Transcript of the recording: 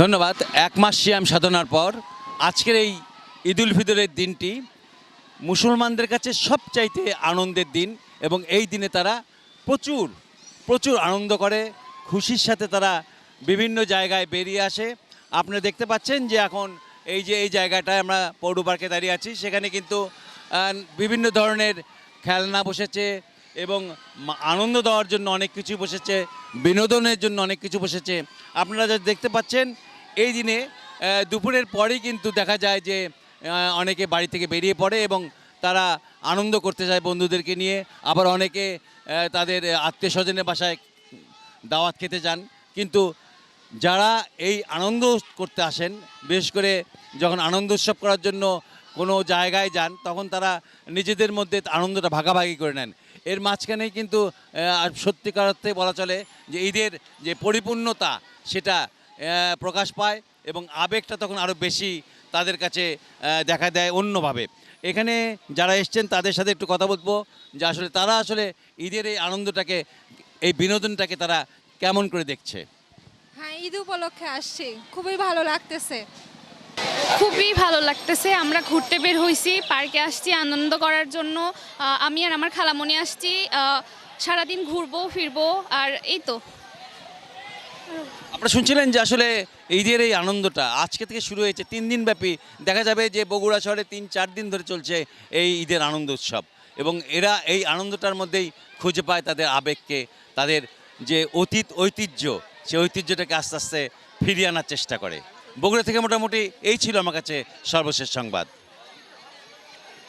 ধন্যবাদ। এক মাস সিয়াম সাধনার পর আজকের এই ঈদুল ফিতরের দিনটি মুসলমানদের কাছে সবচাইতে আনন্দের দিন এবং এই দিনে তারা প্রচুর প্রচুর আনন্দ করে, খুশির সাথে তারা বিভিন্ন জায়গায় বেরিয়ে আসে। আপনারা দেখতে পাচ্ছেন যে এখন এই যে এই জায়গাটায় আমরা পৌর পার্কে দাঁড়িয়ে আছি, সেখানে কিন্তু বিভিন্ন ধরনের খেলনা বসেছে এবং আনন্দ দেওয়ার জন্য অনেক কিছু বসেছে, বিনোদনের জন্য অনেক কিছু বসেছে। আপনারা যা দেখতে পাচ্ছেন এই দিনে দুপুরের পরেই কিন্তু দেখা যায় যে অনেকে বাড়ি থেকে বেরিয়ে পড়ে এবং তারা আনন্দ করতে যায় বন্ধুদেরকে নিয়ে। আবার অনেকে তাদের আত্মীয় স্বজনের বাসায় দাওয়াত খেতে যান। কিন্তু যারা এই আনন্দ করতে আসেন, বিশেষ করে যখন আনন্দ উৎসব করার জন্য কোনো জায়গায় যান, তখন তারা নিজেদের মধ্যে আনন্দটা ভাগাভাগি করে নেন। এর মাঝখানেই কিন্তু সত্যিকার অর্থে বলা চলে যে, ঈদের যে পরিপূর্ণতা, সেটা প্রকাশ পায় এবং আবেগটা তখন আরও বেশি তাদের কাছে দেখা দেয় অন্যভাবে। এখানে যারা এসছেন তাদের সাথে একটু কথা বলব যে আসলে তারা আসলে ঈদের এই আনন্দটাকে এই বিনোদনটাকে তারা কেমন করে দেখছে? হ্যাঁ ঈদ উপলক্ষে আসছি। খুবই ভালো লাগতেছে। খুবই ভালো লাগতেছে। আমরা ঘুরতে বের হয়েছি পার্কে আসছি আনন্দ করার জন্য। আমি আর আমার খালামণি আসছি। সারাদিন ঘুরবো ফিরবো আর এই তো। আপনারা শুনছিলেন যে আসলে ঈদের এই আনন্দটা, আজকে থেকে শুরু হয়েছে তিন দিন ব্যাপী। দেখা যাবে যে বগুড়া শহরে তিন, চার দিন ধরে চলছে এই ঈদের আনন্দ উৎসব এবং এরা এই আনন্দটার মধ্যেই খুঁজে পায় তাদের আবেগকে, তাদের যে অতীত ঐতিহ্য সেই ঐতিহ্যটাকে আস্তে আস্তে ফিরিয়ে আনার চেষ্টা করে। বগুড়া থেকে মোটামুটি এই ছিল আমার কাছে সর্বশেষ সংবাদ।